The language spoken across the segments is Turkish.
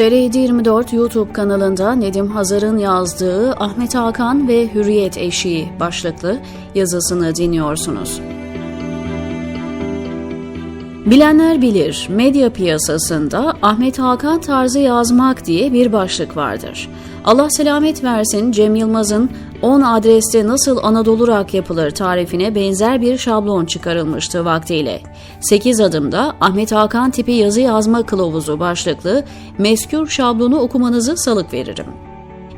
TR24 YouTube kanalında Nedim Hazar'ın yazdığı Ahmet Hakan ve Hürriyet Eşiği başlıklı yazısını dinliyorsunuz. Bilenler bilir, medya piyasasında Ahmet Hakan tarzı yazmak diye bir başlık vardır. Allah selamet versin Cem Yılmaz'ın 10 adreste nasıl Anadolu rak yapılır tarifine benzer bir şablon çıkarılmıştı vaktiyle. 8 adımda Ahmet Hakan tipi yazı yazma kılavuzu başlıklı meskür şablonu okumanızı salık veririm.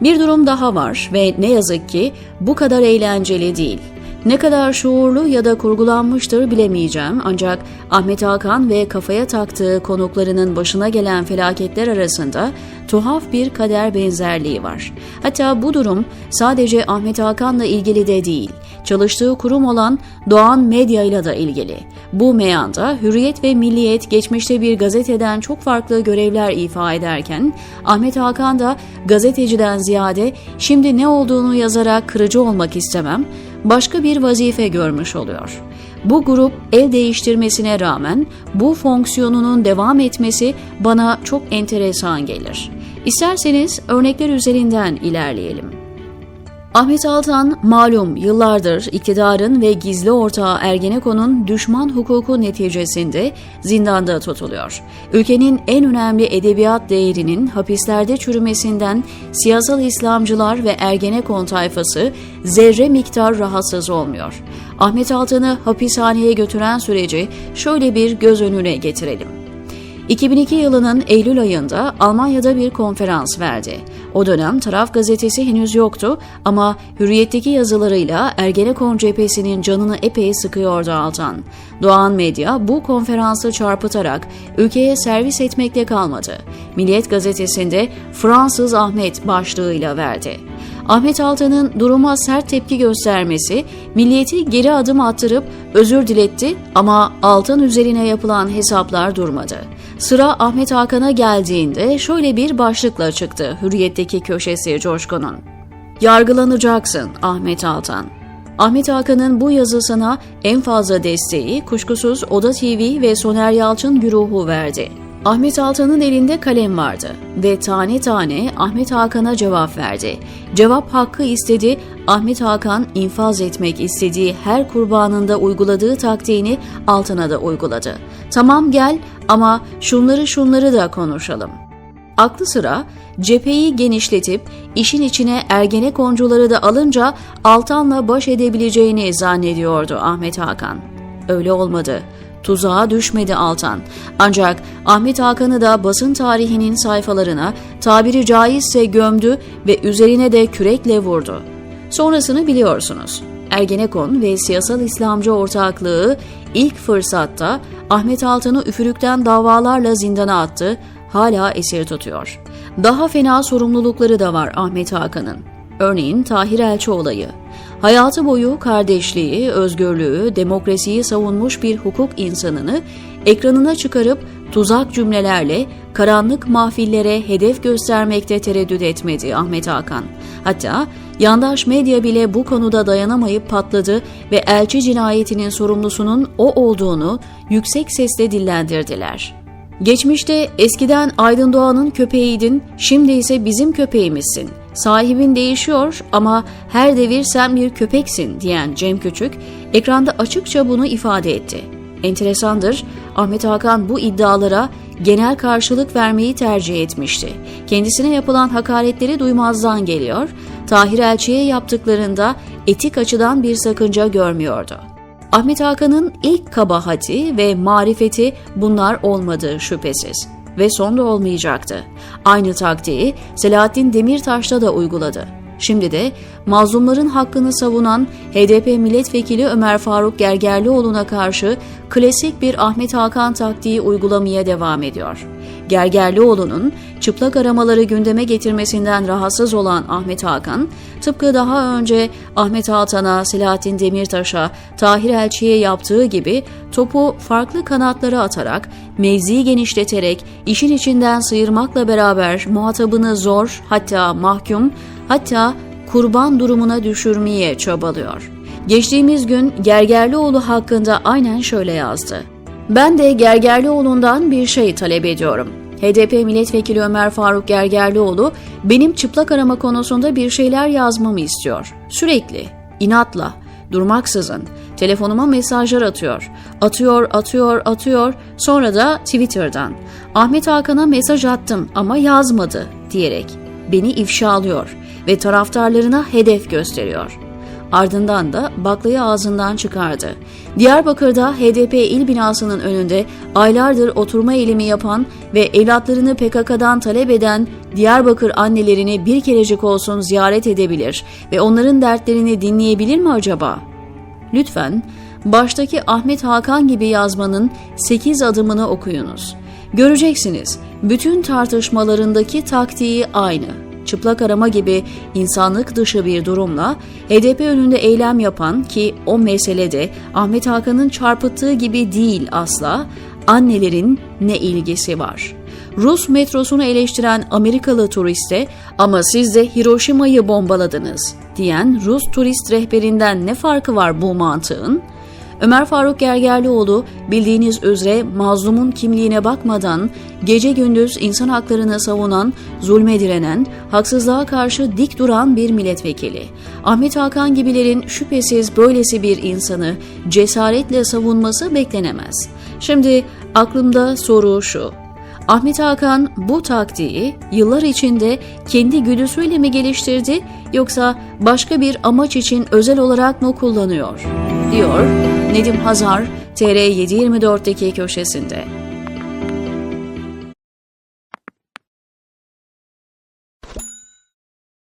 Bir durum daha var ve ne yazık ki bu kadar eğlenceli değil. Ne kadar şuurlu ya da kurgulanmıştır bilemeyeceğim ancak Ahmet Hakan ve kafaya taktığı konuklarının başına gelen felaketler arasında tuhaf bir kader benzerliği var. Hatta bu durum sadece Ahmet Hakan'la ilgili de değil, çalıştığı kurum olan Doğan Medya ile de ilgili. Bu meyanda Hürriyet ve Milliyet geçmişte bir gazeteden çok farklı görevler ifa ederken Ahmet Hakan da gazeteciden ziyade şimdi ne olduğunu yazarak kırıcı olmak istemem, başka bir vazife görmüş oluyor. Bu grup el değiştirmesine rağmen bu fonksiyonunun devam etmesi bana çok enteresan gelir. İsterseniz örnekler üzerinden ilerleyelim. Ahmet Altan malum yıllardır iktidarın ve gizli ortağı Ergenekon'un düşman hukuku neticesinde zindanda tutuluyor. Ülkenin en önemli edebiyat değerinin hapislerde çürümesinden siyasal İslamcılar ve Ergenekon tayfası zerre miktar rahatsız olmuyor. Ahmet Altan'ı hapishaneye götüren süreci şöyle bir göz önüne getirelim. 2002 yılının Eylül ayında Almanya'da bir konferans verdi. O dönem Taraf gazetesi henüz yoktu ama Hürriyet'teki yazılarıyla Ergenekon cephesinin canını epey sıkıyordu Altan. Doğan Medya bu konferansı çarpıtarak ülkeye servis etmekle kalmadı. Milliyet gazetesinde Fransız Ahmet başlığıyla verdi. Ahmet Altan'ın duruma sert tepki göstermesi milliyeti geri adım attırıp özür diletti ama Altan üzerine yapılan hesaplar durmadı. Sıra Ahmet Hakan'a geldiğinde şöyle bir başlıkla çıktı Hürriyet'teki köşesi Coşkun'un. Yargılanacaksın Ahmet Altan. Ahmet Hakan'ın bu yazısına en fazla desteği kuşkusuz Oda TV ve Soner Yalçın güruhu verdi. Ahmet Altan'ın elinde kalem vardı ve tane tane Ahmet Hakan'a cevap verdi. Cevap hakkı istedi, Ahmet Hakan infaz etmek istediği her kurbanında uyguladığı taktiğini Altan'a da uyguladı. Tamam gel ama şunları şunları da konuşalım. Aklı sıra cepheyi genişletip işin içine ergenekoncuları da alınca Altan'la baş edebileceğini zannediyordu Ahmet Hakan. Öyle olmadı. Tuzağa düşmedi Altan. Ancak Ahmet Hakan'ı da basın tarihinin sayfalarına tabiri caizse gömdü ve üzerine de kürekle vurdu. Sonrasını biliyorsunuz. Ergenekon ve siyasal İslamcı ortaklığı ilk fırsatta Ahmet Altan'ı üfürükten davalarla zindana attı, hala esir tutuyor. Daha fena sorumlulukları da var Ahmet Hakan'ın. Örneğin Tahir Elçi olayı. Hayatı boyu kardeşliği, özgürlüğü, demokrasiyi savunmuş bir hukuk insanını ekranına çıkarıp tuzak cümlelerle karanlık mahfillere hedef göstermekte tereddüt etmedi Ahmet Hakan. Hatta yandaş medya bile bu konuda dayanamayıp patladı ve elçi cinayetinin sorumlusunun o olduğunu yüksek sesle dillendirdiler. Geçmişte eskiden Aydın Doğan'ın köpeğiydin, şimdi ise bizim köpeğimizsin. Sahibin değişiyor ama her devir sen bir köpeksin diyen Cem Küçük ekranda açıkça bunu ifade etti. Enteresandır, Ahmet Hakan bu iddialara genel karşılık vermeyi tercih etmişti. Kendisine yapılan hakaretleri duymazdan geliyor, Tahir Elçi'ye yaptıklarında etik açıdan bir sakınca görmüyordu. Ahmet Hakan'ın ilk kabahati ve marifeti bunlar olmadığı şüphesiz ve son da olmayacaktı. Aynı taktiği Selahattin Demirtaş'ta da uyguladı. Şimdi de mazlumların hakkını savunan HDP milletvekili Ömer Faruk Gergerlioğlu'na karşı klasik bir Ahmet Hakan taktiği uygulamaya devam ediyor. Gergerlioğlu'nun çıplak aramaları gündeme getirmesinden rahatsız olan Ahmet Hakan, tıpkı daha önce Ahmet Altan'a, Selahattin Demirtaş'a, Tahir Elçi'ye yaptığı gibi topu farklı kanatlara atarak, mevziyi genişleterek, işin içinden sıyırmakla beraber muhatabını zor, hatta mahkum, hatta kurban durumuna düşürmeye çabalıyor. Geçtiğimiz gün Gergerlioğlu hakkında aynen şöyle yazdı. Ben de Gergerlioğlu'ndan bir şey talep ediyorum. HDP milletvekili Ömer Faruk Gergerlioğlu benim çıplak arama konusunda bir şeyler yazmamı istiyor. Sürekli, inatla, durmaksızın telefonuma mesajlar atıyor. Atıyor, atıyor, atıyor. Sonra da Twitter'dan Ahmet Hakan'a mesaj attım ama yazmadı diyerek beni ifşalıyor ve taraftarlarına hedef gösteriyor. Ardından da baklayı ağzından çıkardı. Diyarbakır'da HDP il binasının önünde aylardır oturma eylemi yapan ve evlatlarını PKK'dan talep eden Diyarbakır annelerini bir kerecik olsun ziyaret edebilir ve onların dertlerini dinleyebilir mi acaba? Lütfen baştaki Ahmet Hakan gibi yazmanın 8 adımını okuyunuz. Göreceksiniz bütün tartışmalarındaki taktiği aynı çıplak arama gibi insanlık dışı bir durumla HDP önünde eylem yapan ki o meselede Ahmet Hakan'ın çarpıttığı gibi değil asla annelerin ne ilgisi var? Rus metrosunu eleştiren Amerikalı turiste ama siz de Hiroşima'yı bombaladınız diyen Rus turist rehberinden ne farkı var bu mantığın? Ömer Faruk Gergerlioğlu bildiğiniz üzere mazlumun kimliğine bakmadan gece gündüz insan haklarını savunan, zulme direnen, haksızlığa karşı dik duran bir milletvekili. Ahmet Hakan gibilerin şüphesiz böylesi bir insanı cesaretle savunması beklenemez. Şimdi aklımda soru şu. Ahmet Hakan bu taktiği yıllar içinde kendi güdüsüyle mi geliştirdi yoksa başka bir amaç için özel olarak mı kullanıyor? Diyor Nedim Hazar TR724'deki köşesinde.